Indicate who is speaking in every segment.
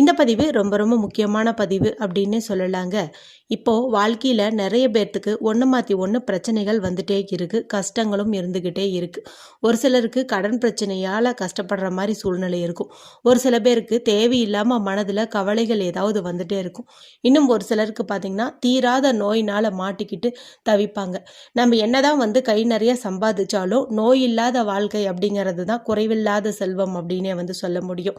Speaker 1: இந்த பதிவு ரொம்ப ரொம்ப முக்கியமான பதிவு அப்படின்னே சொல்லலாங்க. இப்போது வாழ்க்கையில் நிறைய பேர்த்துக்கு ஒன்று மாற்றி ஒன்று பிரச்சனைகள் வந்துட்டே இருக்குது கஷ்டங்களும் இருந்துக்கிட்டே இருக்குது ஒரு சிலருக்கு கடன் பிரச்சனையால் கஷ்டப்படுற மாதிரி சூழ்நிலை இருக்கும். ஒரு சில பேருக்கு தேவையில்லாமல் மனதில் கவலைகள் ஏதாவது வந்துட்டே இருக்கும். இன்னும் ஒரு சிலருக்கு பார்த்திங்கன்னா தீராத நோயினால் மாட்டிக்கிட்டு தவிப்பாங்க. நம்ம என்னதான் வந்து கை நிறைய சம்பாதிச்சாலும் நோய் இல்லாத வாழ்க்கை அப்படிங்கிறது தான் குறைவில்லாத செல்வம் அப்படின்னே வந்து சொல்ல முடியும்.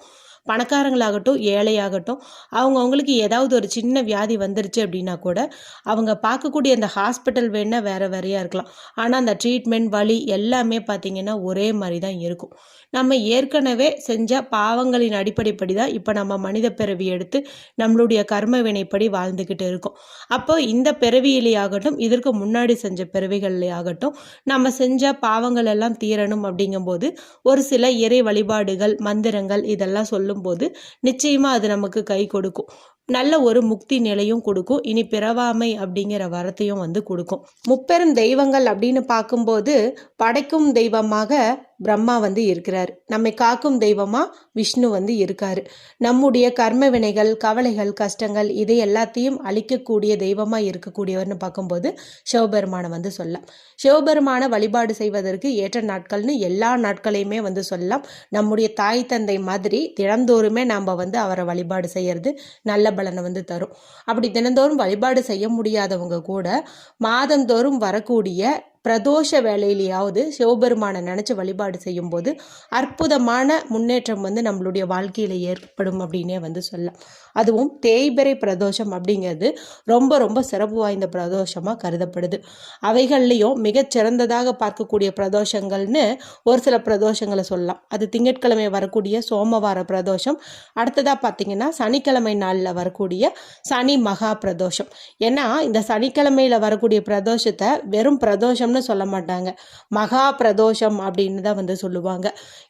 Speaker 1: பணக்காரங்களாகட்டும் ஏழையாகட்டும் அவங்கவுங்களுக்கு ஏதாவது ஒரு சின்ன வியாதி வந்துருச்சு அப்படின்னா கூட அவங்க பார்க்கக்கூடிய அந்த ஹாஸ்பிட்டல் வேணால் வேறு வேறையாக இருக்கலாம். ஆனால் அந்த ட்ரீட்மெண்ட் வலி எல்லாமே பார்த்திங்கன்னா ஒரே மாதிரி தான் இருக்கும். நம்ம ஏற்கனவே செஞ்ச பாவங்களின் அடிப்படைப்படி தான் இப்போ நம்ம மனித பிறவி எடுத்து நம்மளுடைய கர்ம வினைப்படி வாழ்ந்துக்கிட்டு இருக்கோம். அப்போ இந்த பிறவியிலேயாகட்டும் இதற்கு முன்னாடி செஞ்ச பிறவிகள்லையாகட்டும் நம்ம செஞ்ச பாவங்கள் எல்லாம் தீரணும் அப்படிங்கும்போது ஒரு சில இறை வழிபாடுகள் மந்திரங்கள் இதெல்லாம் சொல்லும் போது நிச்சயமாக அது நமக்கு கை கொடுக்கும். நல்ல ஒரு முக்தி நிலையும் கொடுக்கும். இனி பிறவாமை அப்படிங்கிற வரத்தையும் வந்து கொடுக்கும். முப்பெரும் தெய்வங்கள் அப்படின்னு பார்க்கும்போது படைக்கும் தெய்வமாக பிரம்மா வந்து இருக்கிறார். நம்மை காக்கும் தெய்வமா விஷ்ணு வந்து இருக்காரு. நம்முடைய கர்ம வினைகள் கவலைகள் கஷ்டங்கள் இதை எல்லாத்தையும் அழிக்கக்கூடிய தெய்வமா இருக்கக்கூடியவர்னு பார்க்கும்போது சிவபெருமானை வந்து சொல்லலாம். சிவபெருமானை வழிபாடு செய்வதற்கு ஏற்ற நாட்கள்னு எல்லா நாட்களையுமே வந்து சொல்லலாம். நம்முடைய தாய் தந்தை மாதிரி தினந்தோறுமே நாம் வந்து அவரை வழிபாடு செய்யறது நல்ல பலனை வந்து தரும். அப்படி தினந்தோறும் வழிபாடு செய்ய முடியாதவங்க கூட மாதந்தோறும் வரக்கூடிய பிரதோஷ வேலையிலேயாவது சிவபெருமானை நினச்சி வழிபாடு செய்யும்போது அற்புதமான முன்னேற்றம் வந்து நம்மளுடைய வாழ்க்கையில் ஏற்படும் அப்படின்னே வந்து சொல்லலாம். அதுவும் தேய்பிறை பிரதோஷம் அப்படிங்கிறது ரொம்ப ரொம்ப சிறப்பு வாய்ந்த பிரதோஷமாக கருதப்படுது. அவைகள்லேயும் மிகச்சிறந்ததாக பார்க்கக்கூடிய பிரதோஷங்கள்னு ஒரு சில பிரதோஷங்களை சொல்லலாம். அது திங்கட்கிழமை வரக்கூடிய சோமவார பிரதோஷம் அடுத்ததாக பார்த்தீங்கன்னா சனிக்கிழமை நாளில் வரக்கூடிய சனி மகா பிரதோஷம். ஏன்னா இந்த சனிக்கிழமையில் வரக்கூடிய பிரதோஷத்தை வெறும் பிரதோஷம்னு சொல்ல மாட்டாங்க. மகா பிரதோஷம் அப்படின்னு தான் வந்து சொல்லுவாங்க.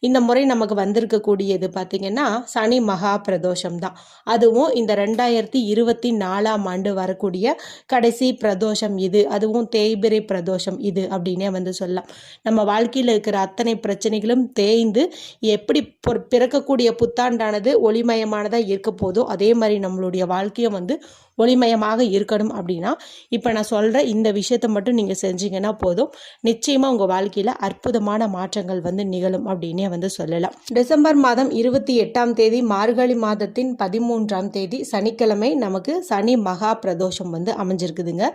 Speaker 1: இந்த முறை நமக்கு வந்திருக்கக்கூடியது பார்த்திங்கன்னா சனி மகா பிரதோஷம் தான். அதுவும் இந்த ரெண்டாயிரத்தி இருபத்தி நாலாம் ஆண்டு வரக்கூடிய கடைசி பிரதோஷம் இது. அதுவும் தேய்பிரை பிரதோஷம் இது அப்படின்னே வந்து சொல்லலாம். நம்ம வாழ்க்கையில் இருக்கிற அத்தனை பிரச்சனைகளும் தேய்ந்து எப்படி பிறக்கக்கூடிய புத்தாண்டானது ஒளிமயமானதாக இருக்க போதோ அதே மாதிரி நம்மளுடைய வாழ்க்கையும் வந்து ஒளிமயமாக இருக்கணும் அப்படின்னா இப்போ நான் சொல்கிற இந்த விஷயத்தை மட்டும் நீங்கள் செஞ்சீங்கன்னா போதும். நிச்சயமாக உங்கள் வாழ்க்கையில் அற்புதமான மாற்றங்கள் வந்து நிகழும் அப்படின்னே வந்து சொல்லலாம். டிசம்பர் மாதம் இருபத்தி எட்டாம் தேதி மார்கழி மாதத்தின் பதிமூன்றாம் தேதி சனிக்கிழமை நமக்கு சனி மகா பிரதோஷம் வந்து அமைஞ்சிருக்குதுங்க.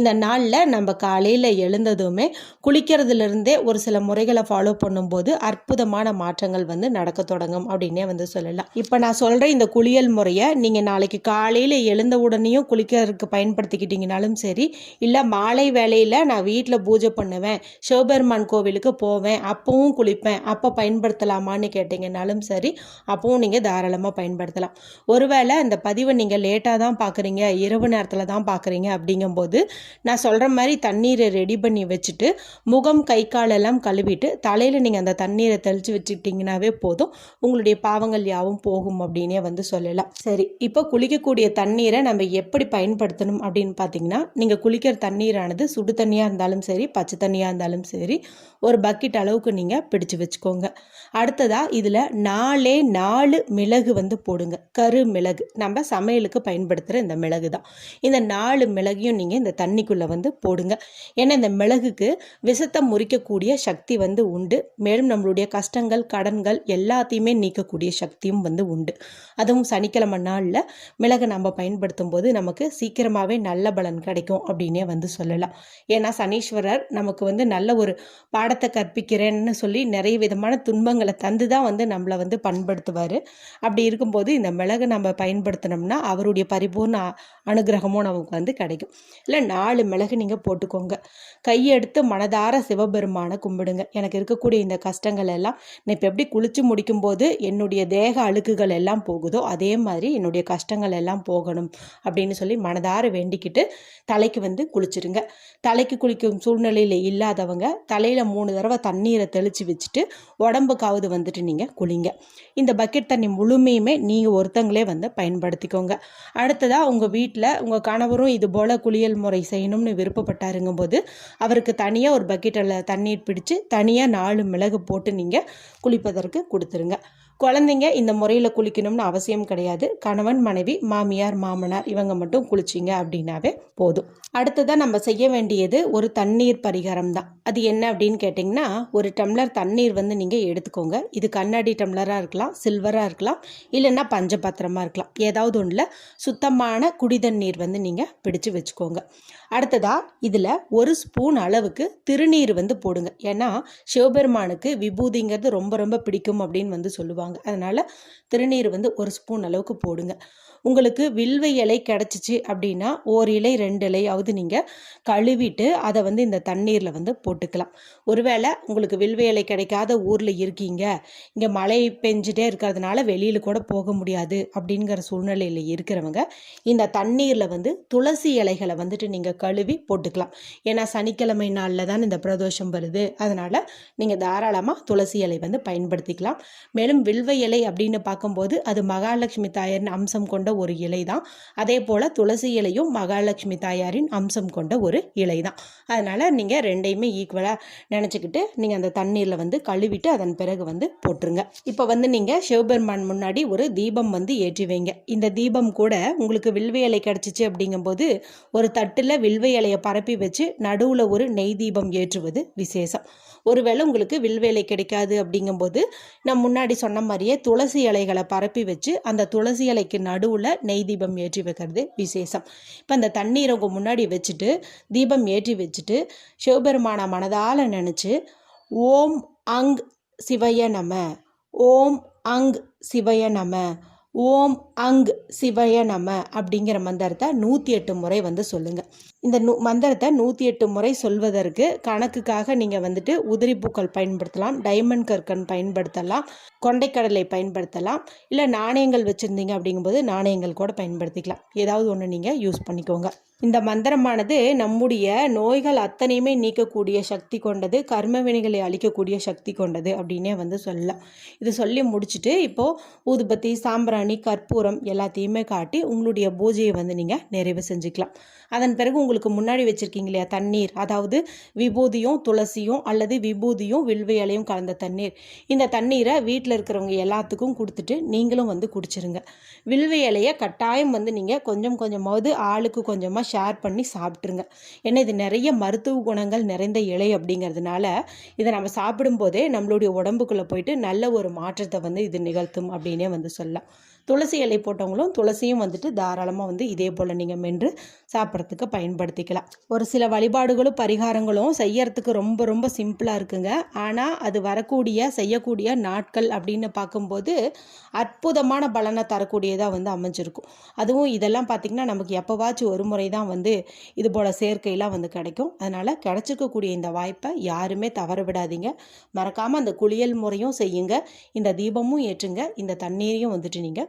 Speaker 1: இந்த நாளில் நம்ம காலையில் எழுந்ததுமே குளிக்கிறதுலேருந்தே ஒரு சில முறைகளை ஃபாலோ பண்ணும்போது அற்புதமான மாற்றங்கள் வந்து நடக்க தொடங்கும் அப்படின்னே வந்து சொல்லலாம். இப்போ நான் சொல்கிற இந்த குளியல் முறையை நீங்கள் நாளைக்கு காலையில் எழுந்த தண்ணியும் குளிக்கிறதுக்கு பயன்படுத்திக்கிட்டீங்கனாலும் சரி இல்லை மாலை வேளையில் நான் வீட்டில் பூஜை பண்ணுவேன் சிவபெருமான் கோவிலுக்கு போவேன் அப்பவும் குளிப்பேன் அப்போ பயன்படுத்தலாமான்னு கேட்டிங்கனாலும் சரி அப்பவும் நீங்கள் தாராளமாக பயன்படுத்தலாம். ஒருவேளை அந்த பதிவை நீங்கள் லேட்டாக தான் பார்க்குறீங்க இரவு நேரத்தில் தான் பார்க்குறீங்க அப்படிங்கும்போது நான் சொல்கிற மாதிரி தண்ணீரை ரெடி பண்ணி வச்சுட்டு முகம் கை காலெல்லாம் கழுவிட்டு தலையில் நீங்கள் அந்த தண்ணீரை தெளித்து வச்சுக்கிட்டிங்கனாவே போதும் உங்களுடைய பாவங்கள் யாவும் போகும் அப்படின்னே வந்து சொல்லலாம். சரி இப்போ குளிக்கக்கூடிய தண்ணீரை நம்ம எப்படி பயன்படுத்தணும் அப்படின்னு பார்த்தீங்கன்னா நீங்கள் குளிக்கிற தண்ணீரானது சுடு தண்ணியாக இருந்தாலும் சரி பச்சை தண்ணியாக இருந்தாலும் சரி ஒரு பக்கெட் அளவுக்கு நீங்கள் பிடிச்சு வச்சுக்கோங்க. அடுத்ததாக இதில் நாலே நாலு மிளகு வந்து போடுங்க. கரு மிளகு. நம்ம சமையலுக்கு பயன்படுத்துகிற இந்த மிளகு தான் இந்த நாலு மிளகையும் நீங்கள் இந்த தண்ணிக்குள்ளே வந்து போடுங்க. ஏன்னா இந்த மிளகுக்கு விஷத்தை முறிக்கக்கூடிய சக்தி வந்து உண்டு. மேலும் நம்மளுடைய கஷ்டங்கள் கடன்கள் எல்லாத்தையுமே நீக்கக்கூடிய சக்தியும் வந்து உண்டு. அதுவும் சனிக்கிழமை நாளில் மிளகு நம்ம பயன்படுத்தும் போது நமக்கு சீக்கிரமாகவே நல்ல பலன் கிடைக்கும் அப்படின்னே வந்து சொல்லலாம். ஏன்னா சனீஸ்வரர் நமக்கு வந்து நல்ல ஒரு பாடத்தை கற்பிக்கிறேன்னு சொல்லி நிறைய விதமான துன்பங்களை தந்து தான் வந்து நம்மளை வந்து பண்படுத்துவார். அப்படி இருக்கும்போது இந்த மிளகை நம்ம பயன்படுத்தினோம்னா அவருடைய பரிபூர்ண அனுகிரகமும் நமக்கு வந்து கிடைக்கும். இல்லை நாலு மிளகு நீங்கள் போட்டுக்கோங்க. கையெடுத்து மனதார சிவபெருமானை கும்பிடுங்க. எனக்கு இருக்கக்கூடிய இந்த கஷ்டங்கள் எல்லாம் நான் இப்போ எப்படி குளிச்சு முடிக்கும்போது என்னுடைய தேக அழுக்குகள் எல்லாம் போகுதோ அதே மாதிரி என்னுடைய கஷ்டங்கள் எல்லாம் போகணும். அப்படி அப்படின்னு சொல்லி மனதார வேண்டிக்கிட்டு தலைக்கு வந்து குளிச்சிருங்க. தலைக்கு குளிக்கும் சூழ்நிலையில் இல்லாதவங்க தலையில் மூணு தடவை தண்ணீரை தெளித்து வச்சுட்டு உடம்புக்காவது வந்துட்டு நீங்கள் குளிங்க. இந்த பக்கெட் தண்ணி முழுமையுமே நீங்கள் ஒருத்தங்களே வந்து பயன்படுத்திக்கோங்க. அடுத்ததாக உங்கள் வீட்டில் உங்கள் கணவரும் இது போல் குளியல் முறை செய்யணும்னு விருப்பப்பட்டாருங்கும் போது அவருக்கு தனியாக ஒரு பக்கெட்டில் தண்ணீர் பிடிச்சு தனியாக நாலு மிளகு போட்டு நீங்கள் குளிப்பதற்கு கொடுத்துருங்க. குழந்தைங்க இந்த முறையில் குளிக்கணும்னு அவசியம் கிடையாது. கணவன் மனைவி மாமியார் மாமனார் இவங்க மட்டும் குளிச்சிங்க அப்படின்னாவே போதும். அடுத்ததாக நம்ம செய்ய வேண்டியது ஒரு தண்ணீர் பரிகாரம் தான். அது என்ன அப்படின்னு கேட்டிங்கன்னா ஒரு டம்ளர் தண்ணீர் வந்து நீங்கள் எடுத்துக்கோங்க. இது கண்ணாடி டம்ளராக இருக்கலாம் சில்வராக இருக்கலாம் இல்லைன்னா பஞ்சபாத்திரமாக இருக்கலாம். ஏதாவது ஒன்றில் சுத்தமான குடிதண்ணீர் வந்து நீங்கள் பிடிச்சு வச்சுக்கோங்க. அடுத்ததாக இதில் ஒரு ஸ்பூன் அளவுக்கு திருநீர் வந்து போடுங்க. ஏன்னா சிவபெருமானுக்கு விபூதிங்கிறது ரொம்ப ரொம்ப பிடிக்கும் அப்படின்னு வந்து சொல்லுவாங்க. அதனால் திருநீர் வந்து ஒரு ஸ்பூன் அளவுக்கு போடுங்க. உங்களுக்கு வில்வ இலை கிடச்சிச்சு அப்படின்னா ஓர் இலை ரெண்டு இலையாவது நீங்கள் கழுவிட்டு அதை வந்து இந்த தண்ணீரில் வந்து போட்டுக்கலாம். ஒருவேளை உங்களுக்கு வில்வ இலை கிடைக்காத ஊரில் இருக்கீங்க. இங்கே மழை பெஞ்சிட்டே இருக்கிறதுனால வெளியில் கூட போக முடியாது அப்படிங்கிற சூழ்நிலையில் இருக்கிறவங்க இந்த தண்ணீரில் வந்து துளசி இலைகளை வந்துட்டு நீங்கள் கழுவி போட்டுக்கலாம். ஏன்னா சனிக்கிழமை நாளில் தான் இந்த பிரதோஷம் வருது. அதனால் நீங்கள் தாராளமாக துளசி இலை வந்து பயன்படுத்திக்கலாம். மேலும் வில்வ இலை அப்படின்னு பார்க்கும்போது அது மகாலட்சுமி தாயர்னு அம்சம் கொண்ட ஒரு இலை தான் அதே போல் துளசி இலையும் மகாலட்சுமி தாயாரின் அம்சம் கொண்ட ஒரு இலை தான் அதனால் நீங்கள் ரெண்டையுமே ஈக்குவலாக நினச்சிக்கிட்டு நீங்கள் அந்த தண்ணீரில் வந்து கழுவிட்டு அதன் பிறகு வந்து போட்டுருங்க. இப்போ வந்து நீங்கள் சிவபெருமான் முன்னாடி ஒரு தீபம் வந்து ஏற்றி வைங்க. இந்த தீபம் கூட உங்களுக்கு வில்வ இலை கிடச்சிச்சு அப்படிங்கும்போது ஒரு தட்டில் வில்வ இலையை பரப்பி வச்சு நடுவில் ஒரு நெய் தீபம் ஏற்றுவது விசேஷம். ஒருவேளை உங்களுக்கு வில்வேலை கிடைக்காது அப்படிங்கும்போது நான் முன்னாடி சொன்ன மாதிரியே துளசி இலைகளை பரப்பி வச்சு அந்த துளசி இலைக்கு நடுவில் நெய் தீபம் ஏற்றி வைக்கிறது விசேஷம். இப்போ அந்த தண்ணீரை உங்கள் முன்னாடி வச்சுட்டு தீபம் ஏற்றி வச்சுட்டு சிவபெருமான மனதால் நினச்சி ஓம் அங் சிவய நம ஓம் அங் சிவய நம ஓம் அங் சிவய நம அப்படிங்கிற மந்திரத்தை நூற்றி எட்டு முறை வந்து சொல்லுங்கள் இந்த நூ மந்திரத்தை நூற்றி எட்டு முறை சொல்வதற்கு கணக்குக்காக நீங்கள் வந்துட்டு உதிரி பூக்கள் பயன்படுத்தலாம் டைமண்ட் கற்கன் பயன்படுத்தலாம் கொண்டைக்கடலை பயன்படுத்தலாம் இல்லை நாணயங்கள் வச்சுருந்தீங்க அப்படிங்கும்போது நாணயங்கள் கூட பயன்படுத்திக்கலாம். ஏதாவது ஒன்று நீங்கள் யூஸ் பண்ணிக்கோங்க. இந்த மந்திரமானது நம்முடைய நோய்கள் அத்தனையுமே நீக்கக்கூடிய சக்தி கொண்டது கர்ம வினைகளை அழிக்கக்கூடிய சக்தி கொண்டது அப்படின்னே வந்து சொல்லலாம். இது சொல்லி முடிச்சுட்டு இப்போது ஊதுபத்தி சாம்பிராணி கற்பூரம் எல்லாத்தையுமே காட்டி உங்களுடைய பூஜையை வந்து நீங்கள் நிறைவு செஞ்சுக்கலாம். அதன் பிறகு உங்களுக்கு முன்னாடி வச்சுருக்கீங்க இல்லையா தண்ணீர். அதாவது விபூதியும் துளசியும் அல்லது விபூதியும் வில்வையலையும் கலந்த தண்ணீர். இந்த தண்ணீரை வீட்டில் இருக்கிறவங்க எல்லாத்துக்கும் கொடுத்துட்டு நீங்களும் வந்து குடிச்சிருங்க. வில்வை இலையை கட்டாயம் வந்து நீங்கள் கொஞ்சம் கொஞ்சமாவது ஆளுக்கு கொஞ்சமாக ஷேர் பண்ணி சாப்பிட்ருங்க ஏன்னா இது நிறைய மருத்துவ குணங்கள் நிறைந்த இலை அப்படிங்கிறதுனால இதை நம்ம சாப்பிடும்போதே நம்மளுடைய உடம்புக்குள்ளே போயிட்டு நல்ல ஒரு மாற்றத்தை வந்து இது நிகழ்த்தும் அப்படின்னே வந்து சொல்லலாம். துளசி இலை போட்டவங்களும் துளசியும் வந்துட்டு தாராளமாக வந்து இதே போல் நீங்கள் மென்று சாப்பிட்றதுக்கு பயன்படுத்திக்கலாம். ஒரு சில வழிபாடுகளும் பரிகாரங்களும் செய்யறதுக்கு ரொம்ப ரொம்ப சிம்பிளாக இருக்குங்க. ஆனால் அது வரக்கூடிய செய்யக்கூடிய நாட்கள் அப்படின்னு பார்க்கும்போது அற்புதமான பலனை தரக்கூடியதாக வந்து அமைஞ்சிருக்கும். அதுவும் இதெல்லாம் பார்த்திங்கன்னா நமக்கு எப்போவாச்சும் ஒரு முறை தான் வந்து இது போல் சேர்க்கையெல்லாம் வந்து கிடைக்கும். அதனால் கிடச்சிருக்கக்கூடிய இந்த வாய்ப்பை யாருமே தவற விடாதீங்க. மறக்காமல் அந்த குளியல் முறையும் செய்யுங்க. இந்த தீபமும் ஏற்றுங்க. இந்த தண்ணீரையும் வந்துட்டு நீங்கள்